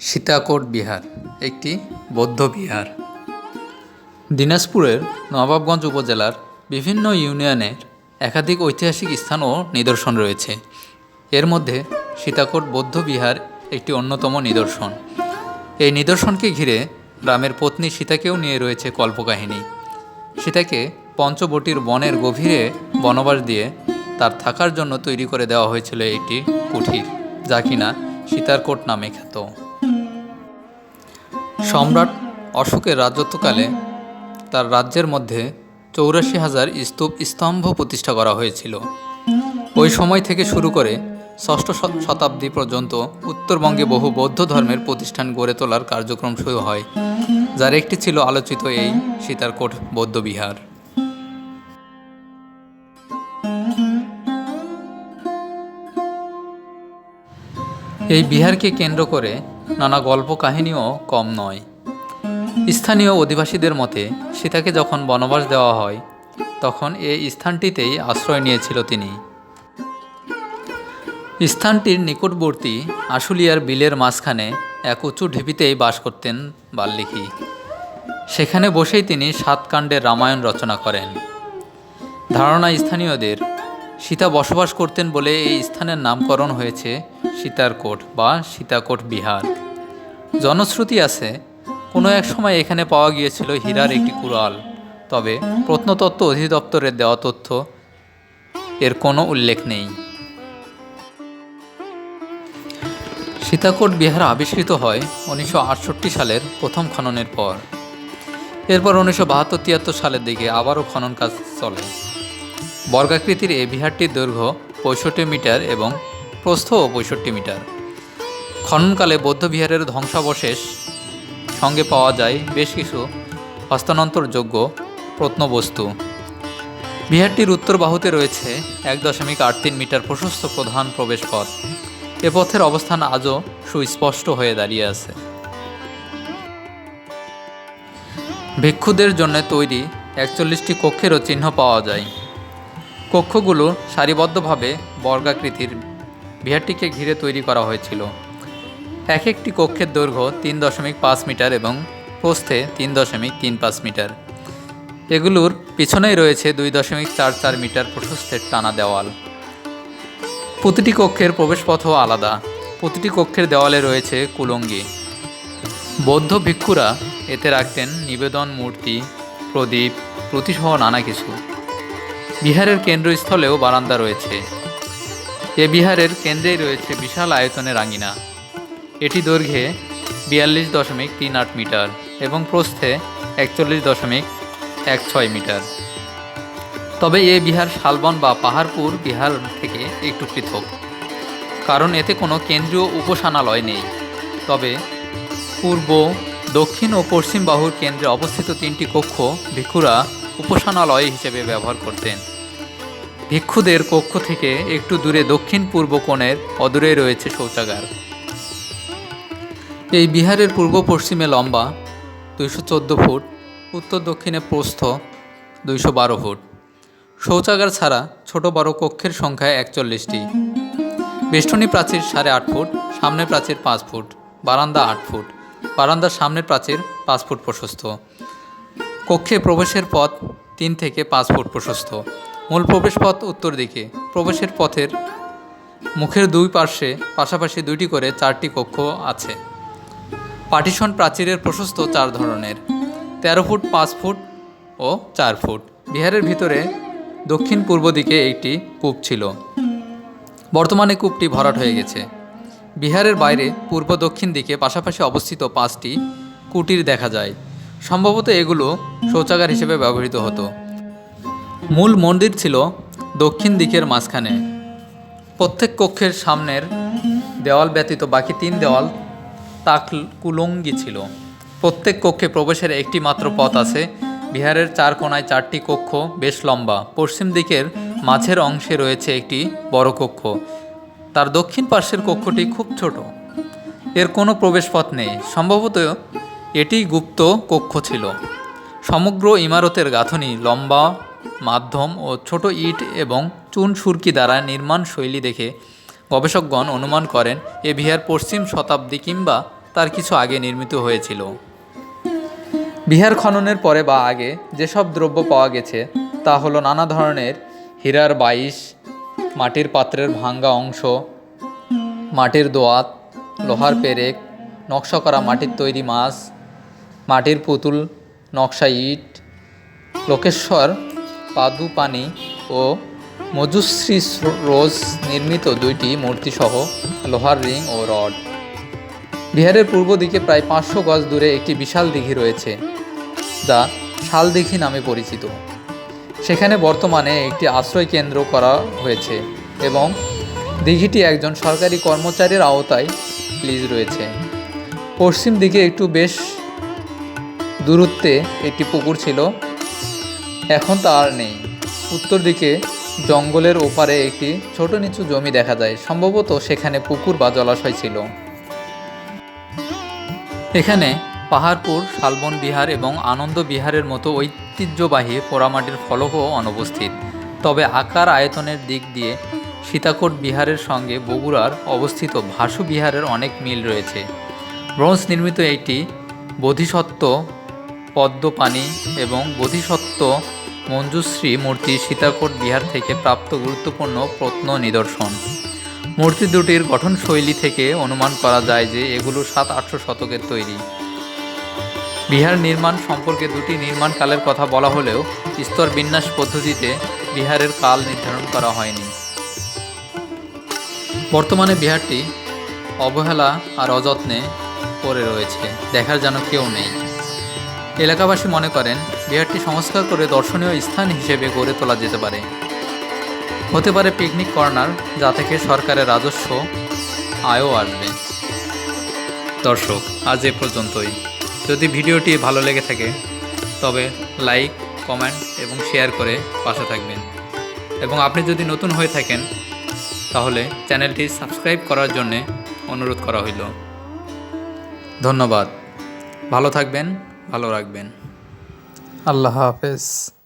সীতাকোট বিহার, একটি বৌদ্ধ বিহার। দিনাজপুরের নবাবগঞ্জ উপজেলার বিভিন্ন ইউনিয়নের একাধিক ঐতিহাসিক স্থান ও নিদর্শন রয়েছে। এর মধ্যে সীতাকোট বৌদ্ধ বিহার একটি অন্যতম নিদর্শন। এই নিদর্শনকে ঘিরে রামের পত্নী সীতাকেও নিয়ে রয়েছে কল্পকাহিনী। সীতাকে পঞ্চবটির বনের গভীরে বনবাস দিয়ে তার থাকার জন্য তৈরি করে দেওয়া হয়েছিল একটি কুঠির, যা কিনা সীতারকোট নামে খ্যাত। সম্রাট অশোকের রাজত্বকালে তার রাজ্যের মধ্যে চৌরাশি হাজার স্তূপ স্তম্ভ প্রতিষ্ঠা করা হয়েছিল। ওই সময় থেকে শুরু করে ষষ্ঠ শত- শতাব্দী পর্যন্ত উত্তরবঙ্গে বহু বৌদ্ধ ধর্মের প্রতিষ্ঠান গড়ে তোলার কার্যক্রম শুরু হয়, যার একটি ছিল আলোচিত এই সীতারকোট বৌদ্ধবিহার। এই বিহারকে কেন্দ্র করে নানা গল্প কাহিনীও কম নয়। স্থানীয় অধিবাসীদের মতে, সীতাকে যখন বনবাস দেওয়া হয়, তখন এই স্থানটিতেই আশ্রয় নিয়েছিল তিনি। স্থানটির নিকটবর্তী আশুলিয়ার বিলের মাঝখানে এক উঁচু ঢিপিতেই বাস করতেন বাল্মীকি। সেখানে বসেই তিনি সাতকাণ্ডের রামায়ণ রচনা করেন। ধারণা স্থানীয়দের, সীতা বসবাস করতেন বলে এই স্থানের নামকরণ হয়েছে সীতারকোট বা সীতাকোট বিহার। জনশ্রুতি আছে, কোনো এক সময় এখানে পাওয়া গিয়েছিল হীরার একটি কুড়াল। তবে প্রত্নতত্ত্ব অধিদপ্তরের দেওয়া তথ্য এর কোনো উল্লেখ নেই। সীতাকোট বিহার আবিষ্কৃত হয় উনিশশো আটষট্টি সালের প্রথম খননের পর। এরপর উনিশশো বাহাত্তর তিয়াত্তর সালের দিকে আবারও খনন কাজ চলে। বর্গাকৃতির এই বিহারটির দৈর্ঘ্য পঁয়ষট্টি মিটার এবং প্রস্থও পঁয়ষট্টি মিটার। খননকালে বৌদ্ধবিহারের ধ্বংসাবশেষ সঙ্গে পাওয়া যায় বেশ কিছু হস্তান্তরযোগ্য প্রত্নবস্তু। বিহারটির উত্তর বাহুতে রয়েছে এক দশমিক আট তিন মিটার প্রশস্ত প্রধান প্রবেশপথ। এ পথের অবস্থান আজও সুস্পষ্ট হয়ে দাঁড়িয়ে আছে। ভিক্ষুদের জন্য তৈরি একচল্লিশটি কক্ষেরও চিহ্ন পাওয়া যায়। কক্ষগুলো সারিবদ্ধভাবে বর্গাকৃতির বিহারটিকে ঘিরে তৈরি করা হয়েছিল। এক একটি কক্ষের দৈর্ঘ্য তিন দশমিক পাঁচ মিটার এবং প্রস্থে তিন দশমিক তিন পাঁচ মিটার। এগুলোর পিছনেই রয়েছে দুই দশমিক চার চার মিটার প্রশস্তের টানা দেওয়াল। প্রতিটি কক্ষের প্রবেশপথও আলাদা। প্রতিটি কক্ষের দেওয়ালে রয়েছে কুলঙ্গি। বৌদ্ধ ভিক্ষুরা এতে রাখতেন নিবেদন, মূর্তি, প্রদীপ, প্রতিসহ নানা কিছু। বিহারের কেন্দ্রস্থলেও বারান্দা রয়েছে। বিহারের কেন্দ্রেই রয়েছে বিশাল আয়তনের আঙিনা এটি দৈর্ঘ্যে বিয়াল্লিশ দশমিক তিন আট মিটার এবং প্রস্থে একচল্লিশ দশমিক এক ছয় মিটার। তবে এ বিহার শালবন বা পাহাড়পুর বিহার থেকে একটু পৃথক, কারণ এতে কোনো কেন্দ্রীয় উপাসনালয় নেই। তবে পূর্ব, দক্ষিণ ও পশ্চিম বাহুর কেন্দ্রে অবস্থিত তিনটি কক্ষ ভিক্ষুরা উপাসনালয় হিসেবে ব্যবহার করতেন। ভিক্ষুদের কক্ষ থেকে একটু দূরে দক্ষিণ পূর্ব কোণের অদূরে রয়েছে শৌচাগার। এই বিহারের পূর্ব পশ্চিমে লম্বা দুইশো চোদ্দ ফুট, উত্তর দক্ষিণে প্রস্থ দুইশো বারো ফুট। শৌচাগার ছাড়া ছোট বড় কক্ষের সংখ্যা একচল্লিশটি। বেষ্টনী প্রাচীর সাড়ে আট ফুট সামনের প্রাচীর পাঁচ ফুট, বারান্দা আট ফুট, বারান্দার সামনের প্রাচীর পাঁচ ফুট প্রশস্ত। কক্ষে প্রবেশের পথ তিন থেকে পাঁচ ফুট প্রশস্ত। মূল প্রবেশ পথ উত্তর দিকে। প্রবেশের পথের মুখের দুই পার্শ্বে পাশাপাশি দুইটি করে চারটি কক্ষ আছে। পার্টিশন প্রাচীরের প্রশস্ত চার ধরনের। তেরো ফুট, পাঁচ ফুট ও চার ফুট। বিহারের ভিতরে দক্ষিণ পূর্ব দিকে একটি কূপ ছিল। বর্তমানে কূপটি ভরাট হয়ে গেছে। বিহারের বাইরে পূর্ব দক্ষিণ দিকে পাশাপাশি অবস্থিত পাঁচটি কুটির দেখা যায়। সম্ভবত এগুলো শৌচাগার হিসেবে ব্যবহৃত হতো। মূল মন্দির ছিল দক্ষিণ দিকের মাঝখানে। প্রত্যেক কক্ষের সামনের দেওয়াল ব্যতীত বাকি তিন দেওয়াল তাক কুলঙ্গি ছিল। প্রত্যেক কক্ষে প্রবেশের একটি মাত্র পথ আছে। বিহারের চার কোণায় চারটি কক্ষ বেশ লম্বা। পশ্চিম দিকের মাঝের অংশে রয়েছে একটি বড় কক্ষ। তার দক্ষিণ পার্শ্বের কক্ষটি খুব ছোট। এর কোনো প্রবেশপথ নেই। সম্ভবত এটি গুপ্ত কক্ষ ছিল। সমগ্র ইমারতের গাঁথনি লম্বা মাধ্যম ও ছোট ইট এবং চুন সুরকি দ্বারা নির্মাণ শৈলী দেখে গবেষকগণ অনুমান করেন এ বিহার পশ্চিম শতাব্দী কিংবা তার কিছু আগে নির্মিত হয়েছিল। বিহার খননের পরে বা আগে যেসব দ্রব্য পাওয়া গেছে, তা হলো নানা ধরনের হীরার বাইশ, মাটির পাত্রের ভাঙ্গা অংশ, মাটির দোয়াত, লোহার পেরেক, নকশা করা মাটির তৈরি মাছ, মাটির পুতুল, নকশা ইট, লোকেশ্বর পাদুপানি ও মজুশ্রী রোজ নির্মিত দুইটি মূর্তিসহ লোহার রিং ও রড। বিহারের পূর্ব দিকে প্রায় পাঁচশো গজ দূরে একটি বিশাল দিঘি রয়েছে, যা শাল দিঘি নামে পরিচিত। সেখানে বর্তমানে একটি আশ্রয় কেন্দ্র করা হয়েছে এবং দিঘিটি একজন সরকারি কর্মচারীর আওতায় লিজ রয়েছে। পশ্চিম দিকে একটু বেশ দূরত্বে একটি পুকুর ছিল এখন তা আর নেই। উত্তর দিকে, জঙ্গলের ওপারে একটি ছোট নিচু জমি দেখা যায়। সম্ভবত সেখানে পুকুর বা জলাশয় ছিল। এখানে পাহাড়পুর, শালবন বিহার এবং আনন্দ বিহারের মতো ঐতিহ্যবাহী পোড়ামাটির ফলকও অনুপস্থিত। তবে আকার আয়তনের দিক দিয়ে সীতাকোট বিহারের সঙ্গে বগুড়ার অবস্থিত ভাসু বিহারের অনেক মিল রয়েছে। ব্রোঞ্জ নির্মিত একটি বোধিসত্ত্ব পদ্মপানি এবং বোধিসত্ত্ব মঞ্জুশ্রী মূর্তি সীতাকোট বিহার থেকে প্রাপ্ত গুরুত্বপূর্ণ প্রত্ন নিদর্শন। মূর্তি দুটির গঠনশৈলী থেকে অনুমান করা যায় যে এগুলো সাত আটশো শতকের তৈরি। বিহার নির্মাণ সম্পর্কে দুটি নির্মাণ কালের কথা বলা হলেও স্তর বিন্যাস পদ্ধতিতে বিহারের কাল নির্ধারণ করা হয়নি। বর্তমানে বিহারটি অবহেলা আর অযত্নে পড়ে রয়েছে। দেখার যেন কেউ নেই। এলাকাবাসী মনে করেন বিহারটি সংস্কার করে দর্শনীয় স্থান হিসেবে গড়ে তোলা যেতে পারে। হতে পারে পিকনিক কর্নার যা থেকে সরকারের রাজস্ব আয়ও আসবে। দর্শক, আজ এ পর্যন্তই। যদি ভিডিওটি ভালো লেগে থাকে, তবে লাইক কমেন্ট এবং শেয়ার করে পাশে থাকবেন। এবং আপনি যদি নতুন হয়ে থাকেন, তাহলে চ্যানেলটি সাবস্ক্রাইব করার জন্যে অনুরোধ করা হইল। ধন্যবাদ। ভালো থাকবেন, ভালো রাখবেন। আল্লাহ হাফেজ।